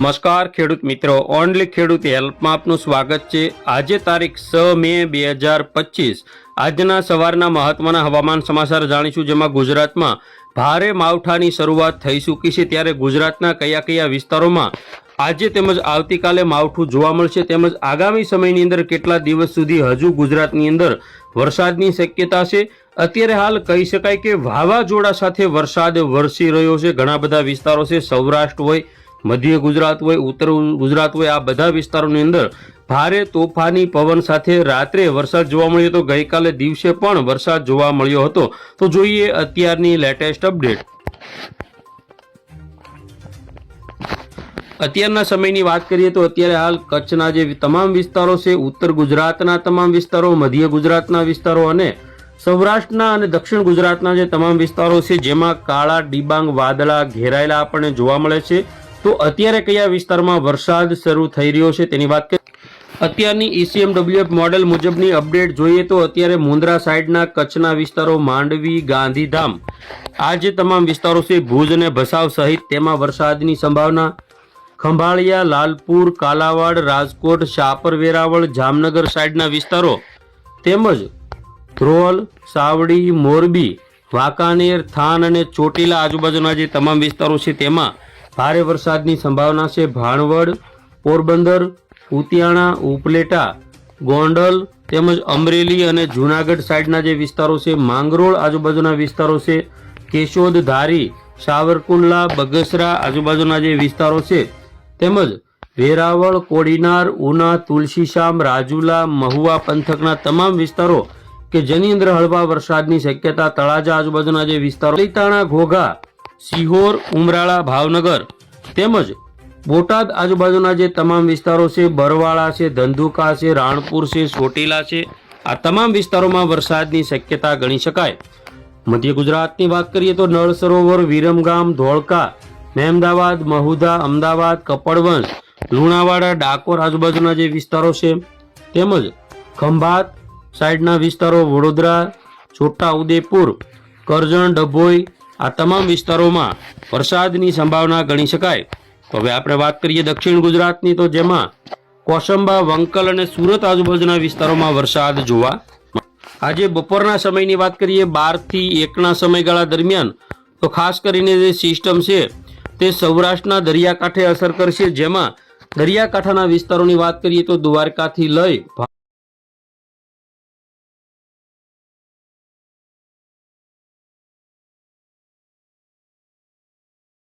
નમસ્કાર ખેડૂત મિત્રો. ઓનલી ખેડૂત હેલ્પમાં આપનું સ્વાગત છે. આજે તારીખ છ મે બે હજાર પચીસ. આજના સવારના મહત્વના હવામાન સમાચાર જાણીશું, જેમાં ગુજરાતમાં ભારે માવઠાની શરૂઆત થઈ ચૂકી છે. ત્યારે ગુજરાતના કયા કયા વિસ્તારોમાં આજે તેમજ આવતીકાલે માવઠું જોવા મળશે તેમજ આગામી સમયની અંદર કેટલા દિવસ સુધી હજુ ગુજરાતની અંદર વરસાદની શક્યતા છે. અત્યારે હાલ કહી શકાય કે વાવાઝોડા સાથે વરસાદ વરસી રહ્યો છે. ઘણા બધા વિસ્તારો છે, સૌરાષ્ટ્ર હોય મધ્ય ગુજરાત હોય, ઉત્તર ગુજરાત હોય, આ બધા વિસ્તારોની અંદર ભારે તોફાની પવન સાથે રાત્રે વરસાદ જોવા મળ્યો હતો. ગઈકાલે દિવસે પણ વરસાદ જોવા મળ્યો હતો. તો જોઈએ અત્યારની લેટેસ્ટ અપડેટ. અત્યારના સમયની વાત કરીએ તો અત્યારે હાલ કચ્છના જે તમામ વિસ્તારો છે, ઉત્તર ગુજરાતના તમામ વિસ્તારો, મધ્ય ગુજરાતના વિસ્તારો અને સૌરાષ્ટ્રના અને દક્ષિણ ગુજરાતના જે તમામ વિસ્તારો છે, જેમાં કાળા, ડિબાંગ, વાદળા ઘેરાયેલા આપણને જોવા મળે છે. તો અત્યારે કયા વિસ્તારમાં વરસાદ શરૂ થઈ રહ્યો છે તેની વાત કરીએ અત્યારની E ઈસીએમડબ્લ્યુએફ મોડેલ મુજબની અપડેટ જોઈએ તો અત્યારે મુંદ્રા સાઈડના કચ્છના વિસ્તારો માંડવી, ગાંધીધામ, આ જે તમામ વિસ્તારો છે, ભુજ અને ભસાવ સહિત તેમાં વરસાદની સંભાવના. ખંભાળિયા, લાલપુર, કાલાવાડ, રાજકોટ શાપર વેરાવળ જામનગર સાઈડના વિસ્તારો. તેમજ ધ્રોલ, સાવડી, મોરબી, વાંકાનેર, થાન અને ચોટીલા આજુબાજુના જે તમામ વિસ્તારો છે તેમાં ભારે વરસાદની સંભાવના છે. ભાણવડ, પોરબંદર, ઉતિયાણા, ઉપલેટા, ગોંડલ તેમજ અમરેલી અને જૂનાગઢ સાઈડના જે વિસ્તારો છે, માંગરોળ આજુબાજુના વિસ્તારો છે કેશોદ ધારી સાવરકુંડલા, બગસરા આજુબાજુના જે વિસ્તારો છે, તેમજ વેરાવળ, કોડીનાર, ઉના, તુલસીશામ, રાજુલા, મહુવા પંથકના તમામ વિસ્તારો કે જેની અંદર હળવા વરસાદની શક્યતા, તળાજા આજુબાજુના જે વિસ્તારો, લીતાણા, ઘોઘા સિહોર ઉમરાળા, ભાવનગર તેમજ બોટાદ આજુબાજુના જે તમામ વિસ્તારો છે, બરવાળા છે, ધંધુકા છે, રાણપુર છે, ચોટીલા છે, આ તમામ વિસ્તારોમાં વરસાદની શક્યતા ગણી શકાય. મધ્ય ગુજરાતની વાત કરીએ તો નળ સરોવર, વિરમગામ, ધોળકા, મહેમદાવાદ મહુધા અમદાવાદ, કપડવંશ, લુણાવાડા, ડાકોર આજુબાજુના જે વિસ્તારો છે, તેમજ ખંભાત સાઈડના વિસ્તારો વડોદરા, છોટા ઉદેપુર, કરજણ, ડભોઈ આ તમામ વિસ્તારોમાં વરસાદની સંભાવના ગણી શકાય. તો હવે આપણે વાત કરીએ દક્ષિણ ગુજરાતની, તો જેમાં કોસંબા, વંકલ અને સુરત આજુબાજુના વિસ્તારોમાં વરસાદ જોવા આજે બપોરના સમયની વાત કરીએ, બારથી એકના સમયગાળા દરમિયાન, તો ખાસ કરીને જે સિસ્ટમ છે, તે સૌરાષ્ટ્રના દરિયાકાંઠે અસર કરશે. જેમાં દરિયાકાંઠાના વિસ્તારોની વાત કરીએ, તો દ્વારકાથી લઈ